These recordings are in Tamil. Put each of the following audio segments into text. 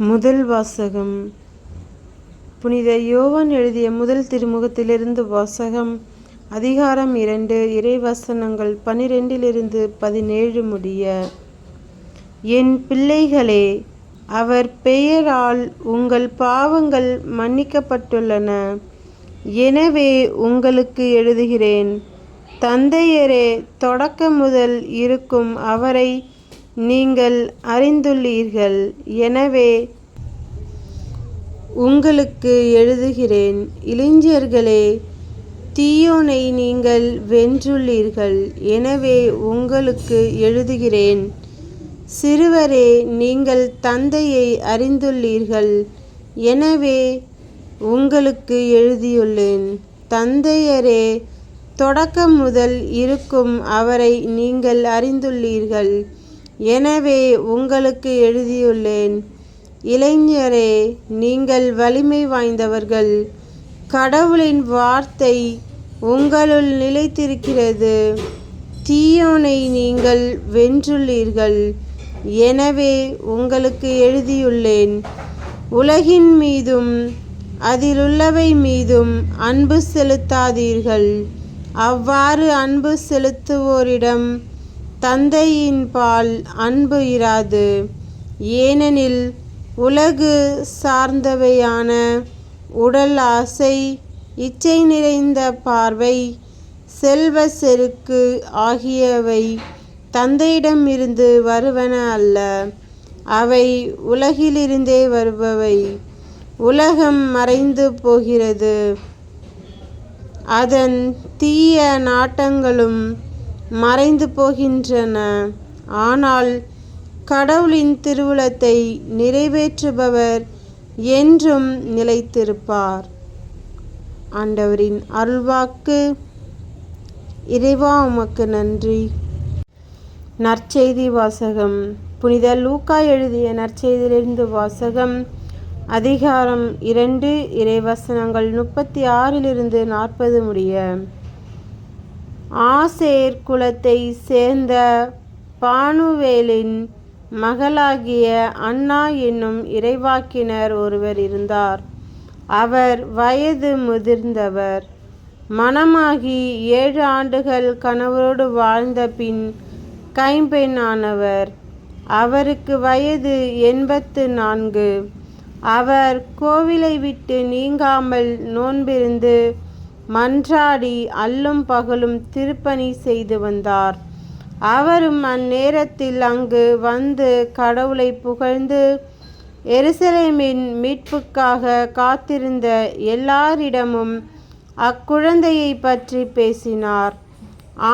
முதல் வாசகம். புனித யோவான் எழுதிய முதல் திருமுகத்திலிருந்து வாசகம் அதிகாரம் இரண்டு இறைவசனங்கள் பனிரெண்டிலிருந்து பதினேழு முடிய. என் பிள்ளைகளே அவர் பெயரால் உங்கள் பாவங்கள் மன்னிக்கப்பட்டுள்ளன. எனவே உங்களுக்கு எழுதுகிறேன் தந்தையரே தொடக்க முதல் இருக்கும் அவரை நீங்கள் அறிந்துள்ளீர்கள். எனவே உங்களுக்கு எழுதுகிறேன் இளைஞர்களே தீயோனை நீங்கள் வென்றுள்ளீர்கள். எனவே உங்களுக்கு எழுதுகிறேன் சிறுவரே நீங்கள் தந்தையை அறிந்துள்ளீர்கள். எனவே உங்களுக்கு எழுதியுள்ளேன் தந்தையரே தொடக்கம் முதல் இருக்கும் அவரை நீங்கள் அறிந்துள்ளீர்கள். எனவே உங்களுக்கு எழுதியுள்ளேன் இளைஞரே நீங்கள் வலிமை வாய்ந்தவர்கள். கடவுளின் வார்த்தை உங்களுள் நிலைத்திருக்கிறது. தீயோனை நீங்கள் வென்றுள்ளீர்கள். எனவே உங்களுக்கு எழுதியுள்ளேன் உலகின் மீதும் அதிலுள்ளவை மீதும் அன்பு செலுத்தாதீர்கள். அவ்வாறு அன்பு செலுத்துவோரிடம் தந்தையின் பால் அன்பு இராது. ஏனெனில் உலகு சார்ந்தவையான உடல் ஆசை இச்சை நிறைந்த பார்வை செல்வ செருக்கு ஆகியவை தந்தையிடமிருந்து வருவன அல்ல. அவை உலகிலிருந்தே வருபவை. உலகம் மறைந்து போகிறது. அதன் தீய நாட்டங்களும் மறைந்து போகின்றன. ஆனால் கடவுளின் திருவுளத்தை நிறைவேற்றுபவர் என்றும் நிலைத்திருப்பார். ஆண்டவரின் அருள்வாக்கு இறைவா உமக்கு நன்றி. நற்செய்தி வாசகம். புனித லூக்கா எழுதிய நற்செய்தியிலிருந்து வாசகம். அதிகாரம் இரண்டு இறைவசனங்கள் முப்பத்தி ஆறிலிருந்து நாற்பது முடிய. ஆசேர் குலத்தை சேர்ந்த பானுவேலின் மகளாகிய அண்ணா என்னும் இறைவாக்கினர் ஒருவர் இருந்தார். அவர் வயது முதிர்ந்தவர். மணமாகி ஏழு ஆண்டுகள் கணவரோடு வாழ்ந்த பின் கைம்பெண்ணானவர். அவருக்கு வயது எண்பத்து நான்கு. அவர் கோவிலை விட்டு நீங்காமல் நோன்பிருந்து மன்றாடி அல்லும் பகலும் திருப்பணி செய்து வந்தார். அவரும் அந்நேரத்தில் அங்கு வந்து கடவுளை புகழ்ந்து எருசலேமின் மீட்புக்காக காத்திருந்த எல்லாரிடமும் அக்குழந்தையை பற்றி பேசினார்.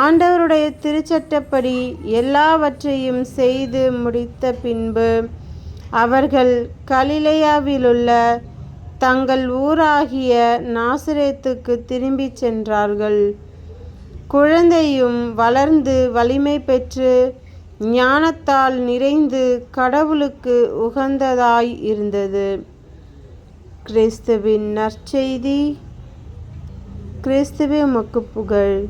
ஆண்டவருடைய திருச்சட்டப்படி எல்லாவற்றையும் செய்து முடித்த பின்பு அவர்கள் கலிலேயாவிலுள்ள தங்கள் ஊராகிய நாசரேத்துக்கு திரும்பிச் சென்றார்கள். குழந்தையும் வளர்ந்து வலிமை பெற்று ஞானத்தால் நிறைந்து கடவுளுக்கு உகந்ததாய் இருந்தது. கிறிஸ்துவின் நற்செய்தி. கிறிஸ்துவே மக்கு புகழ்.